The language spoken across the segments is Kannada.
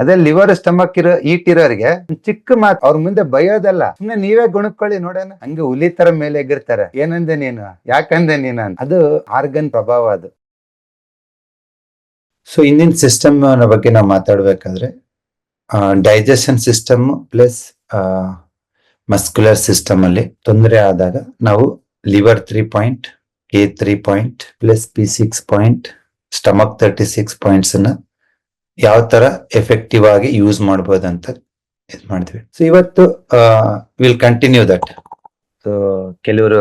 ಅದೇ ಲಿವರ್ ಸ್ಟಮಕ್ ಇರೋ ಈಟ್ ಇರೋರಿಗೆ ಚಿಕ್ಕ ಮಾತು ಅವ್ರ ಮುಂದೆ ಬಯೋದಲ್ಲ. ಸುಮ್ನೆ ನೀವೇ ಗುಣಕೊಳ್ಳಿ ನೋಡೋಣ. ಹಂಗೆ ಹುಲಿ ತರ ಮೇಲೆ ಎಗಿರ್ತಾರೆ. ಏನಂದೆ ನೀನು? ಯಾಕಂದೆ ನೀನು ಅದು ಆರ್ಗನ್ ಪ್ರಭಾವ ಅದು. ಸೊ ಇಂದಿನ ಸಿಸ್ಟಮ್ ಬಗ್ಗೆ ನಾವು ಮಾತಾಡ್ಬೇಕಾದ್ರೆ digestion system plus muscular system ಅಲ್ಲಿ ತೊಂದರೆ ಆದಾಗ ನಾವು liver three point a three point plus P six point stomach thirty six points ಅನ್ನ ಯಾವ ತರ ಎಫೆಕ್ಟಿವ್ ಆಗಿ ಯೂಸ್ ಮಾಡ್ಬೋದಂತ ಇದು ಮಾಡಿದ್ವಿ. ಸೊ ಇವತ್ತು ವಿಲ್ ಕಂಟಿನ್ಯೂ ದಟ್ ಸೊ ಕೆಲವರು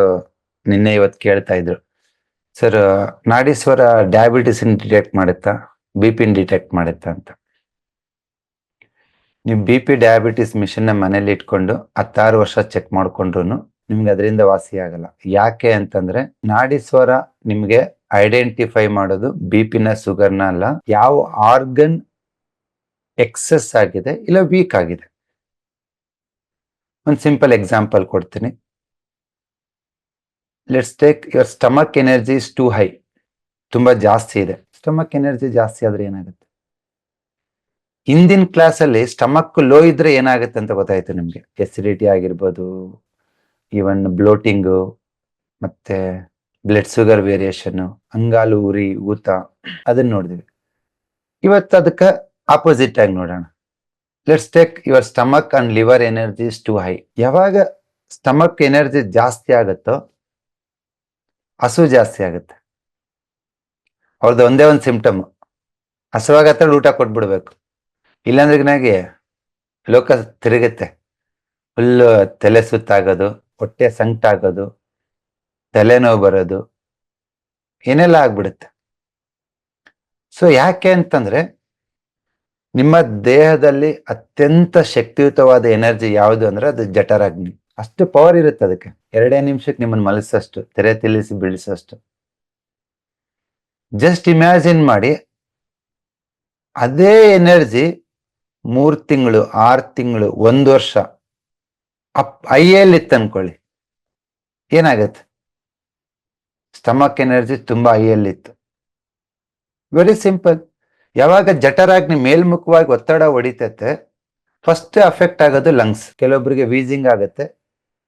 ನಿನ್ನೆ ಇವತ್ತು ಕೇಳ್ತಾ ಇದ್ರು. ಸರ್ ನಾಡೀಶ್ವರ ಡಯಾಬಿಟಿಸ್ ಡಿಟೆಕ್ಟ್ ಮಾಡುತ್ತಾ? ಬಿ ಪಿನ್ ಡಿಟೆಕ್ಟ್ ಮಾಡುತ್ತಾ ಅಂತ. ನೀವು ಬಿ ಪಿ ಡಯಾಬಿಟಿಸ್ ಮಿಷನ್ನ ಮನೇಲಿ ಇಟ್ಕೊಂಡು ಹತ್ತಾರು ವರ್ಷ ಚೆಕ್ ಮಾಡ್ಕೊಂಡ್ರು ನಿಮ್ಗೆ ಅದರಿಂದ ವಾಸಿ ಆಗಲ್ಲ. ಯಾಕೆ ಅಂತಂದ್ರೆ ನಾಡೀಶ್ವರ ನಿಮ್ಗೆ ಐಡೆಂಟಿಫೈ ಮಾಡೋದು ಬಿ ಪಿನ ಸುಗರ್ನ ಅಲ್ಲ. ಯಾವ ಆರ್ಗನ್ ಎಕ್ಸೆಸ್ ಆಗಿದೆ ಇಲ್ಲ ವೀಕ್ ಆಗಿದೆ. ಒಂದು ಸಿಂಪಲ್ ಎಕ್ಸಾಂಪಲ್ ಕೊಡ್ತೀನಿ. Let's take your stomach energy is too high ತುಂಬಾ ಜಾಸ್ತಿ ಇದೆ. ಸ್ಟಮಕ್ ಎನರ್ಜಿ ಜಾಸ್ತಿ ಆದ್ರೆ ಏನಾಗುತ್ತೆ? ಹಿಂದಿನ ಕ್ಲಾಸಲ್ಲಿ ಸ್ಟಮಕ್ ಲೋ ಇದ್ರೆ ಏನಾಗುತ್ತೆ ಅಂತ ಗೊತ್ತಾಯ್ತು ನಿಮ್ಗೆ? ಎಸಿಡಿಟಿ ಆಗಿರ್ಬೋದು ಈವನ್ ಬ್ಲೋಟಿಂಗು ಮತ್ತೆ ಬ್ಲಡ್ ಶುಗರ್ ವೇರಿಯೇಷನ್ ಅಂಗಾಲು ಉರಿ ಊತ, ಅದನ್ನ ನೋಡಿದ್ವಿ. ಇವತ್ತು ಅದಕ್ಕೆ ಆಪೋಸಿಟ್ ಆಗಿ ನೋಡೋಣ. Let's take your stomach and liver energy is too high ಯಾವಾಗ ಸ್ಟಮಕ್ ಎನರ್ಜಿ ಜಾಸ್ತಿ ಆಗುತ್ತೋ ಹಸು ಜಾಸ್ತಿ ಆಗುತ್ತೆ. ಅವ್ರದ್ದು ಒಂದೇ ಒಂದು ಸಿಂಪ್ಟಮ್ ಹಸುವಾಗತ್ತ ಊಟ ಕೊಟ್ಬಿಡ್ಬೇಕು. ಇಲ್ಲಾಂದ್ರೆ ನನಗೆ ಲೋಕ ತಿರುಗುತ್ತೆ. ಫುಲ್ಲು ತಲೆ ಸುತ್ತಾಗೋದು, ಹೊಟ್ಟೆ ಸಂಕಟ ಆಗೋದು ತಲೆನೋವು ಬರೋದು, ಏನೆಲ್ಲ ಆಗ್ಬಿಡುತ್ತೆ. ಸೊ ಯಾಕೆ ಅಂತಂದ್ರೆ ನಿಮ್ಮ ದೇಹದಲ್ಲಿ ಅತ್ಯಂತ ಶಕ್ತಿಯುತವಾದ ಎನರ್ಜಿ ಯಾವುದು ಅಂದ್ರೆ ಅದು ಜಠರಾಗ್ನಿ. ಅಷ್ಟು ಪವರ್ ಇರುತ್ತೆ ಅದಕ್ಕೆ. ಎರಡೇ ನಿಮಿಷಕ್ಕೆ ನಿಮ್ಮನ್ನು ಮಲಸಷ್ಟು ತೆರೆ ತಿಳಿಸಿ ಬೀಳಿಸಷ್ಟು. ಜಸ್ಟ್ ಇಮ್ಯಾಜಿನ್ ಮಾಡಿ, ಅದೇ ಎನರ್ಜಿ ಮೂರ್ ತಿಂಗಳು, ಆರು ತಿಂಗಳು, ಒಂದು ವರ್ಷ, ಅಪ್ ಐಯಲ್ಲಿ ಅನ್ಕೊಳ್ಳಿ. ಏನಾಗತ್ತೆ? ಸ್ಟಮಕ್ ಎನರ್ಜಿ ತುಂಬಾ ಐಯಲ್ಲಿ ಇತ್ತು ವೆರಿ ಸಿಂಪಲ್ ಯಾವಾಗ ಜಠರಾಗ್ನಿ ಮೇಲ್ಮುಖವಾಗಿ ಒತ್ತಡ ಹೊಡಿತೈತೆ ಫಸ್ಟ್ ಅಫೆಕ್ಟ್ ಆಗೋದು ಲಂಗ್ಸ್ ಕೆಲವೊಬ್ಬರಿಗೆ ವೀಸಿಂಗ್ ಆಗುತ್ತೆ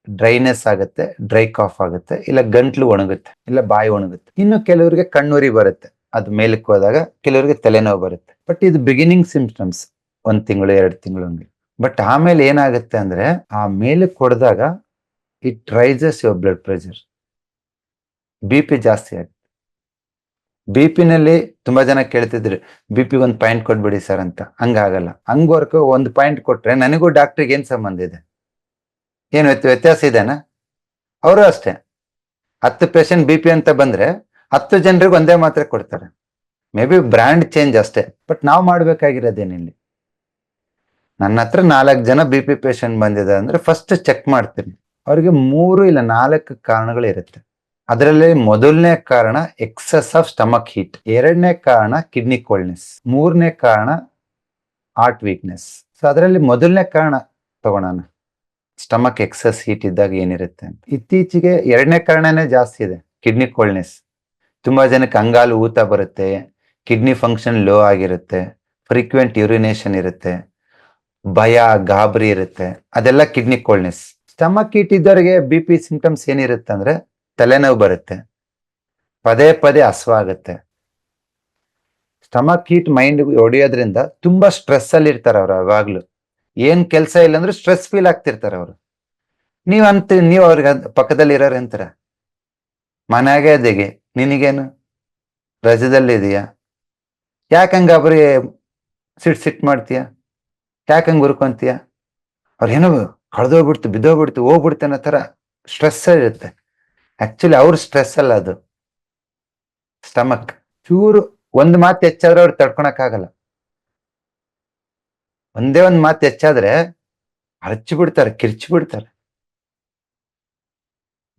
ಡ್ರೈನೆಸ್ ಆಗುತ್ತೆ ಡ್ರೈ ಕಾಫ್ ಆಗುತ್ತೆ, ಇಲ್ಲ ಗಂಟ್ಲು ಒಣಗುತ್ತೆ, ಇಲ್ಲ ಬಾಯಿ ಒಣಗುತ್ತೆ. ಇನ್ನು ಕೆಲವರಿಗೆ ಕಣ್ಣುರಿ ಬರುತ್ತೆ, ಅದು ಮೇಲಕ್ಕೆ ಹೋದಾಗ ಕೆಲವರಿಗೆ ತಲೆನೋವು ಬರುತ್ತೆ. ಬಟ್ ಇದು ಬಿಗಿನಿಂಗ್ ಸಿಂಪ್ಟಮ್ಸ್ ಒಂದ್ ತಿಂಗಳು, ಎರಡು ತಿಂಗಳು ಹಂಗೆ. ಬಟ್ ಆಮೇಲೆ ಏನಾಗುತ್ತೆ ಅಂದ್ರೆ, ಆ ಮೇಲಕ್ಕೆ ಹೊಡೆದಾಗ it rises your blood pressure B P ಜಾಸ್ತಿ ಆಗುತ್ತೆ. ಬಿ ನಲ್ಲಿ ತುಂಬಾ ಜನ ಕೇಳ್ತಿದ್ರು ಬಿ ಪಿ ಒಂದು ಪಾಯಿಂಟ್ ಕೊಟ್ಬಿಡಿ ಸರ್ ಅಂತ. ಹಂಗಾಗಲ್ಲ. ಹಂಗವರ್ಕು ಒಂದು ಪಾಯಿಂಟ್ ಕೊಟ್ರೆ ನನಗೂ ಡಾಕ್ಟ್ರಿಗೆ ಏನು ಸಂಬಂಧ ಇದೆ? ಏನು ವ್ಯತ್ಯ- ವ್ಯತ್ಯಾಸ ಇದೆನಾ? ಅವರು ಅಷ್ಟೇ. ಹತ್ತು ಪೇಷಂಟ್ ಬಿ ಪಿ ಅಂತ ಬಂದ್ರೆ ಹತ್ತು ಜನರಿಗೆ ಒಂದೇ ಮಾತ್ರೆ ಕೊಡ್ತಾರೆ. ಮೇ ಬಿ ಬ್ರ್ಯಾಂಡ್ ಚೇಂಜ್ ಅಷ್ಟೇ ಬಟ್ ನಾವು ಮಾಡ್ಬೇಕಾಗಿರೋದೇನಿಲ್ಲಿ? ನನ್ನ ಹತ್ರ ನಾಲ್ಕು ಜನ ಬಿ ಪಿ ಪೇಷಂಟ್ ಬಂದಿದೆ ಅಂದ್ರೆ ಫಸ್ಟ್ ಚೆಕ್ ಮಾಡ್ತೀನಿ. ಅವ್ರಿಗೆ ಮೂರು ಇಲ್ಲ ನಾಲ್ಕು ಕಾರಣಗಳು ಇರುತ್ತೆ. ಅದರಲ್ಲಿ ಮೊದಲನೇ ಕಾರಣ ಎಕ್ಸಸ್ ಆಫ್ ಸ್ಟಮಕ್ ಹೀಟ್ ಎರಡನೇ ಕಾರಣ ಕಿಡ್ನಿ ಕೋಲ್ಡ್ನೆಸ್ ಮೂರನೇ ಕಾರಣ ಹಾರ್ಟ್ ವೀಕ್ನೆಸ್ ಸೊ ಅದರಲ್ಲಿ ಮೊದಲನೇ ಕಾರಣ ತಗೊಳೋಣ ಸ್ಟಮಕ್ ಎಕ್ಸಸ್ ಹೀಟ್ ಇದ್ದಾಗ ಏನಿರುತ್ತೆ ಇತ್ತೀಚೆಗೆ ಎರಡನೇ ಕಾರಣನೇ ಜಾಸ್ತಿ ಇದೆ ಕಿಡ್ನಿ ಕೋಲ್ಡ್ನೆಸ್ ತುಂಬಾ ಜನಕ್ಕೆ ಅಂಗಾಲು ಊತ ಬರುತ್ತೆ ಕಿಡ್ನಿ ಫಂಕ್ಷನ್ ಲೋ ಆಗಿರುತ್ತೆ ಫ್ರೀಕ್ವೆಂಟ್ ಯೂರಿನೇಷನ್ ಇರುತ್ತೆ, ಭಯ, ಗಾಬರಿ ಇರುತ್ತೆ, ಅದೆಲ್ಲ ಕಿಡ್ನಿ ಕೋಲ್ಡ್ನೆಸ್ ಸ್ಟಮಕ್ ಹೀಟ್ ಇದ್ದವರಿಗೆ ಬಿ ಪಿ ಸಿಂಪ್ಟಮ್ಸ್ ಏನಿರುತ್ತೆ ಅಂದ್ರೆ ತಲೆನೋವು ಬರುತ್ತೆ. ಪದೇ ಪದೇ ಹಸ್ವಾಗುತ್ತೆ. ಸ್ಟಮಕ್ ಹೀಟ್ ಮೈಂಡ್ ಹೊಡೆಯೋದ್ರಿಂದ ತುಂಬಾ ಸ್ಟ್ರೆಸ್ ಅಲ್ಲಿ ಇರ್ತಾರೆ ಅವ್ರು ಯಾವಾಗ್ಲೂ ಏನ್ ಕೆಲಸ ಇಲ್ಲ ಅಂದ್ರೆ ಸ್ಟ್ರೆಸ್ ಫೀಲ್ ಆಗ್ತಿರ್ತಾರೆ ಅವರು. ನೀವ್ ಅಂತ, ನೀವ್ ಅವ್ರಿಗೆ ಪಕ್ಕದಲ್ಲಿ ಇರೋರು ಅಂತಾರ? ಮನೆಯಾಗೆ ಅದೆಗೆ, ನಿನಗೇನು? ರಜದಲ್ಲಿ ಇದೆಯಾ? ಯಾಕಂಗ ಅವ್ರಿ ಸಿಟ್ ಸಿಟ್ ಮಾಡ್ತೀಯ? ಯಾಕಂಗ್ ಹುರ್ಕೊಂತೀಯ ಅವ್ರೇನೋ ಕಳೆದೋಗ್ಬಿಡ್ತು, ಬಿದ್ದೋಗ್ಬಿಡ್ತು, ಹೋಗ್ಬಿಡ್ತು ಅನ್ನೋ ತರ ಸ್ಟ್ರೆಸ್ ಇರುತ್ತೆ. ಆಕ್ಚುಲಿ ಅವ್ರ ಸ್ಟ್ರೆಸ್ ಅಲ್ಲ ಅದು. ಸ್ಟಮಕ್ ಚೂರು ಒಂದ್ ಮಾತು ಹೆಚ್ಚಾದ್ರೆ ಅವ್ರು ತಡ್ಕೊಳಕ್ ಆಗಲ್ಲ ಒಂದೇ ಒಂದ್ ಮಾತು ಹೆಚ್ಚಾದ್ರೆ ಅರಚಿ ಬಿಡ್ತಾರೆ, ಕಿರ್ಚಿ ಬಿಡ್ತಾರೆ.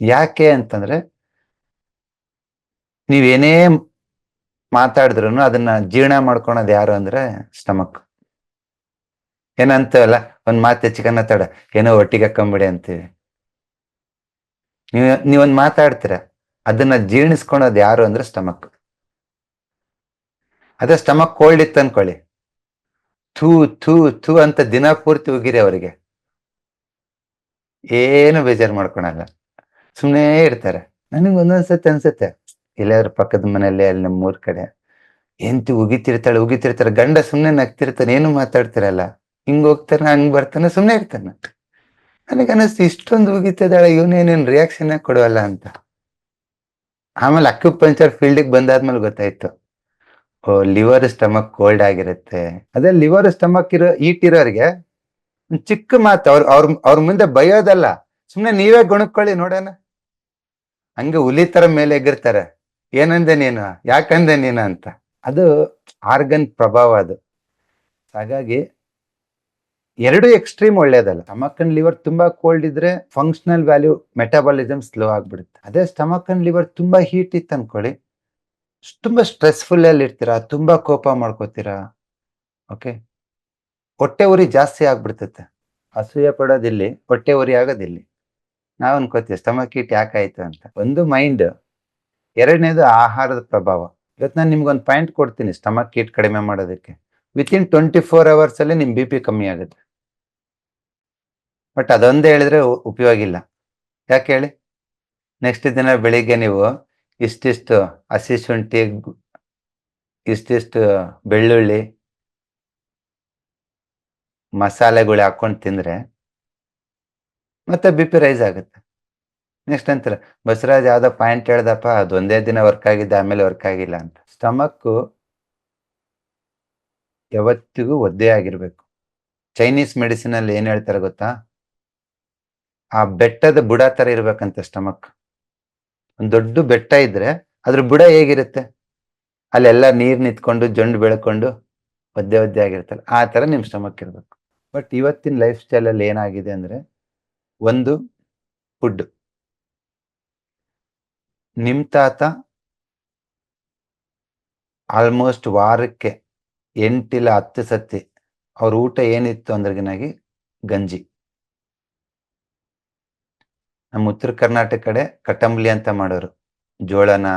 ಯಾಕೆ ಅಂತಂದ್ರೆ ನೀವೇನೇ ಮಾತಾಡಿದ್ರು ಅದನ್ನ ಜೀರ್ಣ ಮಾಡ್ಕೊಳೋದು ಯಾರು ಅಂದ್ರೆ ಸ್ಟಮಕ್ ಏನಂತವಲ್ಲ, ಒಂದ್ ಮಾತು ಹೆಚ್ಚಿಗೆ ತಡ, ಏನೋ ಒಟ್ಟಿಗೆ ಹಾಕೊಂಬಿಡಿ ಅಂತೀವಿ. ನೀವ್, ನೀವೊಂದ್ ಮಾತಾಡ್ತೀರ, ಅದನ್ನ ಜೀರ್ಣಿಸ್ಕೊಳೋದು ಯಾರು ಅಂದ್ರೆ ಸ್ಟಮಕ್. ಅದೇ ಸ್ಟಮಕ್ ಕೋಲ್ಡ್ ಇತ್ತು ಅನ್ಕೊಳ್ಳಿ. ಥೂ ಥೂ ಥೂ ಅಂತ ದಿನ ಪೂರ್ತಿ ಉಗಿರಿ ಅವರಿಗೆ. ಏನು ಬೇಜಾರು ಮಾಡ್ಕೊಳಲ್ಲ. ಸುಮ್ಮನೆ ಇರ್ತಾರೆ. ನನಗೆ ಒಂದೊಂದ್ಸತಿ ಅನ್ಸುತ್ತೆ ಎಲ್ಲಾದ್ರೂ ಪಕ್ಕದ ಮನೆಯಲ್ಲಿ, ಅಲ್ಲಿ ನಮ್ಮ ಊರ್ ಕಡೆ. ಎಂತಿ ಉಗಿತಿರ್ತಾಳೆ ಉಗಿತಿರ್ತಾರೆ ಗಂಡ ಸುಮ್ಮನೆ ನಗ್ತಿರ್ತಾನೆ, ಏನು ಮಾತಾಡ್ತಿರಲ್ಲ. ಹಿಂಗ್ ಹೋಗ್ತಾನೆ, ಹಂಗ್ ಬರ್ತಾನೆ ಸುಮ್ಮನೆ ಇರ್ತಾನೆ. ನನಗೆ ಅನಿಸ್ತು ಇಷ್ಟೊಂದು ಉಗಿತದಾಳೆ ಇವನೇನೇನು ರಿಯಾಕ್ಷನ್ ಕೊಡುವಲ್ಲ ಅಂತ. ಆಮೇಲೆ ಅಕ್ಯುಪಂಚರ್ ಫೀಲ್ಡಿಗೆ ಬಂದಾದ್ಮೇಲೆ ಗೊತ್ತಾಯ್ತು. ಓ ಲಿವರ್ ಸ್ಟಮಕ್ ಕೋಲ್ಡ್ ಆಗಿರುತ್ತೆ. ಅದೇ ಲಿವರ್ ಸ್ಟಮಕ್ ಇರೋ ಈಟ್ ಇರೋರಿಗೆ ಒಂದ್ ಚಿಕ್ಕ ಮಾತು, ಅವ್ರ ಅವ್ರ ಅವ್ರ ಮುಂದೆ ಬಯೋದಲ್ಲ. ಸುಮ್ಮನೆ ನೀವೇ ಗುಣಕ್ಕೊಳ್ಳಿ, ನೋಡೋಣ. ಹಂಗೆ ಹುಲಿ ತರ ಮೇಲೆ ಎಗಿರ್ತಾರೆ. ಏನಂದೆ ನೀನು? ಯಾಕಂದೆ ನೀನು ಅಂತ. ಅದು ಆರ್ಗನ್ ಪ್ರಭಾವ ಅದು. ಹಾಗಾಗಿ ಎರಡು ಎಕ್ಸ್ಟ್ರೀಮ್ ಒಳ್ಳೇದಲ್ಲ. ಸ್ಟಮಕ್ ಅಂಡ್ ಲಿವರ್ ತುಂಬಾ ಕೋಲ್ಡ್ ಇದ್ರೆ ಫಂಕ್ಷನಲ್ ವ್ಯಾಲ್ಯೂ ಮೆಟಾಬಾಲಿಸಮ್ ಸ್ಲೋ ಆಗ್ಬಿಡುತ್ತೆ. ಅದೇ ಸ್ಟಮಕ್ ಅಂಡ್ ಲಿವರ್ ತುಂಬಾ ಹೀಟ್ ಇತ್ತು ಅನ್ಕೊಳ್ಳಿ. ತುಂಬಾ ಸ್ಟ್ರೆಸ್ಫುಲ್ ಅಲ್ಲಿ ಇರ್ತೀರಾ, ತುಂಬಾ ಕೋಪ ಮಾಡ್ಕೋತೀರಾ ಓಕೆ ಹೊಟ್ಟೆ ಉರಿ ಜಾಸ್ತಿ ಆಗ್ಬಿಡ್ತೈತೆ. ಅಸೂಯ ಪಡೋದಿಲ್ಲಿ, ಹೊಟ್ಟೆ ಉರಿ ಆಗೋದಿಲ್ಲಿ. ನಾವು ಅನ್ಕೋತೀವಿ ಸ್ಟಮಕ್ ಹೀಟ್ ಯಾಕಾಯ್ತು ಅಂತ. ಒಂದು ಮೈಂಡ್ ಎರಡನೇದು ಆಹಾರದ ಪ್ರಭಾವ. ಇವತ್ತು ನಾನು ನಿಮ್ಗೊಂದು ಪಾಯಿಂಟ್ ಕೊಡ್ತೀನಿ ಸ್ಟಮಕ್ ಹೀಟ್ ಕಡಿಮೆ ಮಾಡೋದಕ್ಕೆ. ವಿತಿನ್ ಟ್ವೆಂಟಿ ಫೋರ್ ಅವರ್ಸ್ ಅಲ್ಲಿ ನಿಮ್ ಬಿ ಪಿ ಕಮ್ಮಿ ಆಗುತ್ತೆ. ಬಟ್ ಅದೊಂದೇ ಹೇಳಿದ್ರೆ ಉಪಯೋಗ ಇಲ್ಲ ಯಾಕೆ ಹೇಳಿ? ನೆಕ್ಸ್ಟ್ ದಿನ ಬೆಳಿಗ್ಗೆ ನೀವು ಇಷ್ಟಿಷ್ಟು ಹಸಿ ಶುಂಠಿ, ಇಷ್ಟಿಷ್ಟು ಬೆಳ್ಳುಳ್ಳಿ, ಮಸಾಲೆಗಳು ಹಾಕೊಂಡು ತಿಂದರೆ ಮತ್ತೆ ಬಿ ಪಿ ರೈಸ್ ಆಗುತ್ತೆ. ನೆಕ್ಸ್ಟ್ ಅಂತಾರೆ, ಬಸವರಾಜ್ ಯಾವುದೋ ಪಾಯಿಂಟ್ ಹೇಳ್ದಪ್ಪ, ಅದೊಂದೇ ದಿನ ವರ್ಕ್ ಆಗಿದ್ದೆ, ಆಮೇಲೆ ವರ್ಕ್ ಆಗಿಲ್ಲ ಅಂತ. ಸ್ಟಮಕ್ಕು ಯಾವತ್ತಿಗೂ ಒದ್ದೆ ಆಗಿರಬೇಕು. ಚೈನೀಸ್ ಮೆಡಿಸಿನ್ ಅಲ್ಲಿ ಏನ್ ಹೇಳ್ತಾರೆ ಗೊತ್ತಾ? ಆ ಬೆಟ್ಟದ ಬುಡ ತರ ಇರ್ಬೇಕಂತೆ ಸ್ಟಮಕ್ ಒಂದ್ ದೊಡ್ಡ ಬೆಟ್ಟ ಇದ್ರೆ ಅದ್ರ ಬುಡ ಹೇಗಿರುತ್ತೆ? ಅಲ್ಲೆಲ್ಲ ನೀರ್ ನಿಂತ್ಕೊಂಡು ಜೊಂಡು ಬೆಳ್ಕೊಂಡು ಒದ್ದೆ ಒದ್ದೆ ಆಗಿರ್ತಲ್ಲ ಆ ತರ ನಿಮ್ ಸ್ಟಮಕ್ ಇರ್ಬೇಕು. ಬಟ್ ಇವತ್ತಿನ ಲೈಫ್ ಸ್ಟೈಲ್ ಅಲ್ಲಿ ಏನಾಗಿದೆ ಅಂದ್ರೆ ಒಂದು ಫುಡ್ ನಿಮ್ ತಾತ ಆಲ್ಮೋಸ್ಟ್ ವಾರಕ್ಕೆ ಎಂಟಿಲ್ಲ ಹತ್ತು ಸತಿ ಅವ್ರ ಊಟ ಏನಿತ್ತು ಅಂದ್ರಗಿನಾಗಿ ಗಂಜಿ. ನಮ್ಮ ಉತ್ತರ ಕರ್ನಾಟಕ ಕಡೆ ಕಟಂಬ್ಲಿ ಅಂತ ಮಾಡೋರು. ಜೋಳನ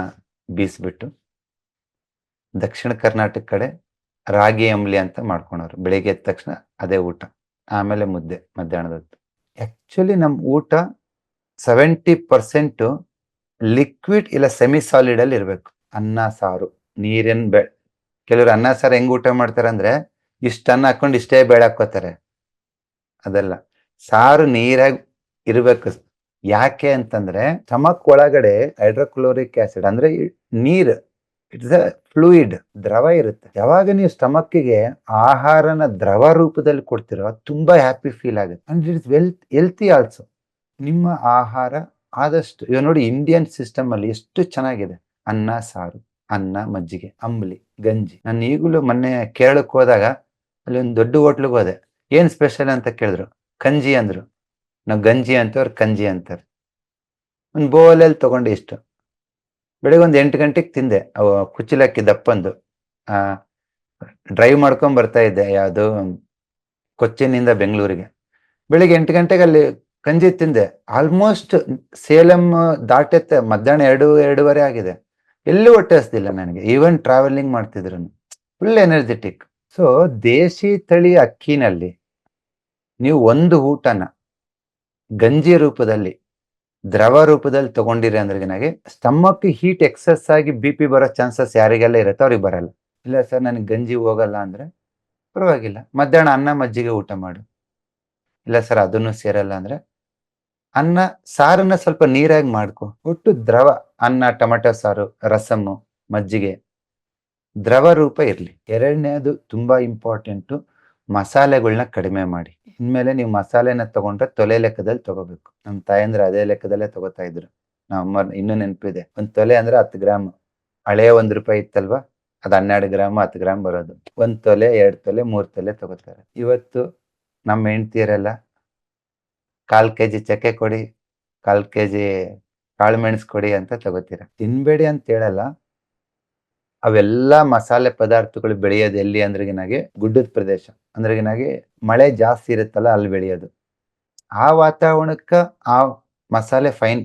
ಬೀಸ್ಬಿಟ್ಟು ದಕ್ಷಿಣ ಕರ್ನಾಟಕ ಕಡೆ ರಾಗಿ ಅಂಬ್ಲಿ ಅಂತ ಮಾಡ್ಕೊಳೋರು. ಬೆಳಿಗ್ಗೆ ಎದ್ದ ತಕ್ಷಣ ಅದೇ ಊಟ. ಆಮೇಲೆ ಮುದ್ದೆ ಮಧ್ಯಾಹ್ನದ ಹೊತ್ತು ಆಕ್ಚುಲಿ ನಮ್ಮ ಊಟ ಸೆವೆಂಟಿ ಪರ್ಸೆಂಟ್ ಲಿಕ್ವಿಡ್ ಇಲ್ಲ ಸೆಮಿ ಸಾಲಿಡ್ ಅಲ್ಲಿ ಇರ್ಬೇಕು. ಅನ್ನ, ಸಾರು, ನೀರಿನ ಬೆ, ಕೆಲವರು ಅನ್ನ, ಸಾರು ಹೆಂಗ್ ಊಟ ಮಾಡ್ತಾರೆ ಅಂದ್ರೆ ಇಷ್ಟ ಅನ್ನ ಹಾಕೊಂಡು ಇಷ್ಟೇ ಬೇಳೆ ಹಾಕೋತಾರೆ ಅದೆಲ್ಲ. ಸಾರು ನೀರಾಗಿ ಇರ್ಬೇಕು. ಯಾಕೆ ಅಂತಂದ್ರೆ ಸ್ಟಮಕ್ ಒಳಗಡೆ ಹೈಡ್ರೋಕ್ಲೋರಿಕ್ ಆಸಿಡ್ ಅಂದ್ರೆ ನೀರ್, ಇಟ್ಸ್ ಅ ಫ್ಲೂಯಿಡ್, ದ್ರವ ಇರುತ್ತೆ. ಯಾವಾಗ ನೀವು ಸ್ಟಮಕ್ಗೆ ಆಹಾರನ ದ್ರವ ರೂಪದಲ್ಲಿ ಕೊಡ್ತಿರೋ ತುಂಬಾ ಹ್ಯಾಪಿ ಫೀಲ್ ಆಗುತ್ತೆ. And it's well healthy also. ನಿಮ್ಮ ಆಹಾರ ಆದಷ್ಟು, ಇವಾಗ ನೋಡಿ ಇಂಡಿಯನ್ ಸಿಸ್ಟಮ್ ಅಲ್ಲಿ ಎಷ್ಟು ಚೆನ್ನಾಗಿದೆ. ಅನ್ನ, ಸಾರು, ಅನ್ನ, ಮಜ್ಜಿಗೆ, ಅಂಬ್ಲಿ, ಗಂಜಿ. ನಾನು ಈಗಲೂ ಮೊನ್ನೆ ಕೇರಳಕ್ಕೆ ಹೋದಾಗ ಅಲ್ಲಿ ಒಂದು ದೊಡ್ಡ ಹೋಟ್ಲಿಗೆ ಹೋದೆ. ಏನ್ ಸ್ಪೆಷಲ್ ಅಂತ ಕೇಳಿದ್ರು? ಕಂಜಿ ಅಂದ್ರು. ನಾವು ಗಂಜಿ ಅಂತವ್ರು ಕಂಜಿ ಅಂತಾರೆ. ಒಂದು ಬೋಲಲ್ಲಿ ತೊಗೊಂಡು ಇಷ್ಟು. ಬೆಳಿಗ್ಗೆ ಒಂದು ಎಂಟು ಗಂಟೆಗೆ ತಿಂದೆ. ಅವು ಕುಚ್ಚಿಲಕ್ಕಿ ದಪ್ಪಂದು. ಆ, ಡ್ರೈವ್ ಮಾಡ್ಕೊಂಡ್ ಬರ್ತಾ ಇದ್ದೆ ಯಾವುದು ಕೊಚ್ಚಿನಿಂದ ಬೆಂಗಳೂರಿಗೆ. ಬೆಳಿಗ್ಗೆ ಎಂಟು ಗಂಟೆಗೆ ಅಲ್ಲಿ ಕಂಜಿ ತಿಂದೆ. ಆಲ್ಮೋಸ್ಟ್ ಸೇಲಂ ದಾಟೆತ್ತೆ ಮಧ್ಯಾಹ್ನ ಎರಡು, ಎರಡೂವರೆ ಆಗಿದೆ. ಎಲ್ಲೂ ಹೊಟ್ಟೆ ಹಸ್ದಿಲ್ಲ ನನಗೆ. ಈವನ್ ಟ್ರಾವೆಲಿಂಗ್ ಮಾಡ್ತಿದ್ರು ಫುಲ್ ಎನರ್ಜೆಟಿಕ್ ಸೊ ದೇಶಿ ತಳಿ ಅಕ್ಕಿನಲ್ಲಿ ನೀವು ಒಂದು ಊಟನ ಗಂಜಿ ರೂಪದಲ್ಲಿ, ದ್ರವ ರೂಪದಲ್ಲಿ ತಗೊಂಡಿರಿ ಅಂದ್ರೆ ನನಗೆ ಸ್ಟಮಕ್ ಹೀಟ್ ಎಕ್ಸಸ್ ಆಗಿ ಬಿ ಪಿ ಬರೋ ಚಾನ್ಸಸ್ ಯಾರಿಗೆಲ್ಲ ಇರುತ್ತೆ ಅವ್ರಿಗೆ ಬರಲ್ಲ. ಇಲ್ಲ ಸರ್ ನನಗೆ ಗಂಜಿ ಹೋಗಲ್ಲ ಅಂದ್ರೆ ಪರವಾಗಿಲ್ಲ. ಮಧ್ಯಾಹ್ನ ಅನ್ನ ಮಜ್ಜಿಗೆ ಊಟ ಮಾಡು. ಇಲ್ಲ ಸರ್ ಅದನ್ನು ಸೇರಲ್ಲ ಅಂದ್ರೆ ಅನ್ನ, ಸಾರನ್ನ ಸ್ವಲ್ಪ ನೀರಾಗಿ ಮಾಡ್ಕೊ. ಒಟ್ಟು ದ್ರವ, ಅನ್ನ, ಟೊಮೆಟೊ, ಸಾರು, ರಸಮ್ಮು, ಮಜ್ಜಿಗೆ, ದ್ರವ ರೂಪ ಇರಲಿ. ಎರಡನೇದು ತುಂಬಾ ಇಂಪಾರ್ಟೆಂಟು ಮಸಾಲೆಗಳನ್ನ ಕಡಿಮೆ ಮಾಡಿ. ಇನ್ಮೇಲೆ ನೀವು ಮಸಾಲೆನ ತಗೊಂಡ್ರೆ ತೊಲೆ ಲೆಕ್ಕದಲ್ಲಿ ತಗೋಬೇಕು. ನಮ್ಮ ತಾಯಂದ್ರೆ ಅದೇ ಲೆಕ್ಕದಲ್ಲೇ ತಗೋತಾ ಇದ್ರು. ನಮ್ಮ ಇನ್ನೂ ನೆನಪಿದೆ. ಒಂದು ತೊಲೆ ಅಂದ್ರೆ ಹತ್ತು ಗ್ರಾಮ್. ಹಳೆಯ ಒಂದ್ ರೂಪಾಯಿ ಇತ್ತಲ್ವಾ? ಅದು ಹನ್ನೆರಡು ಗ್ರಾಮ್, ಹತ್ತು ಗ್ರಾಮ್ ಬರೋದು. ಒಂದು ತೊಲೆ, ಎರಡು ತೊಲೆ, ಮೂರು ತೊಲೆ ತಗೋತಾರೆ. ಇವತ್ತು ನಮ್ಮ ಹೆಂಡ್ತಿಯರೆಲ್ಲ ಕಾಲ್ ಕೆ ಜಿ ಚಕ್ಕೆ ಕೊಡಿ, ಕಾಲ್ ಕೆ ಜಿ ಕಾಳು ಮೆಣಸು ಕೊಡಿ ಅಂತ ತಗೋತೀರ. ತಿನ್ಬೇಡಿ ಅಂತ ಹೇಳಲ್ಲ. ಅವೆಲ್ಲ ಮಸಾಲೆ ಪದಾರ್ಥಗಳು ಬೆಳೆಯೋದು ಎಲ್ಲಿ ಅಂದ್ರಗಿನಾಗೆ ಗುಡ್ಡದ ಪ್ರದೇಶ. ಅಂದ್ರಗಿನಾಗೆ ಮಳೆ ಜಾಸ್ತಿ ಇರುತ್ತಲ್ಲ ಅಲ್ಲಿ ಬೆಳೆಯೋದು. ಆ ವಾತಾವರಣಕ್ಕ ಆ ಮಸಾಲೆ ಫೈನ್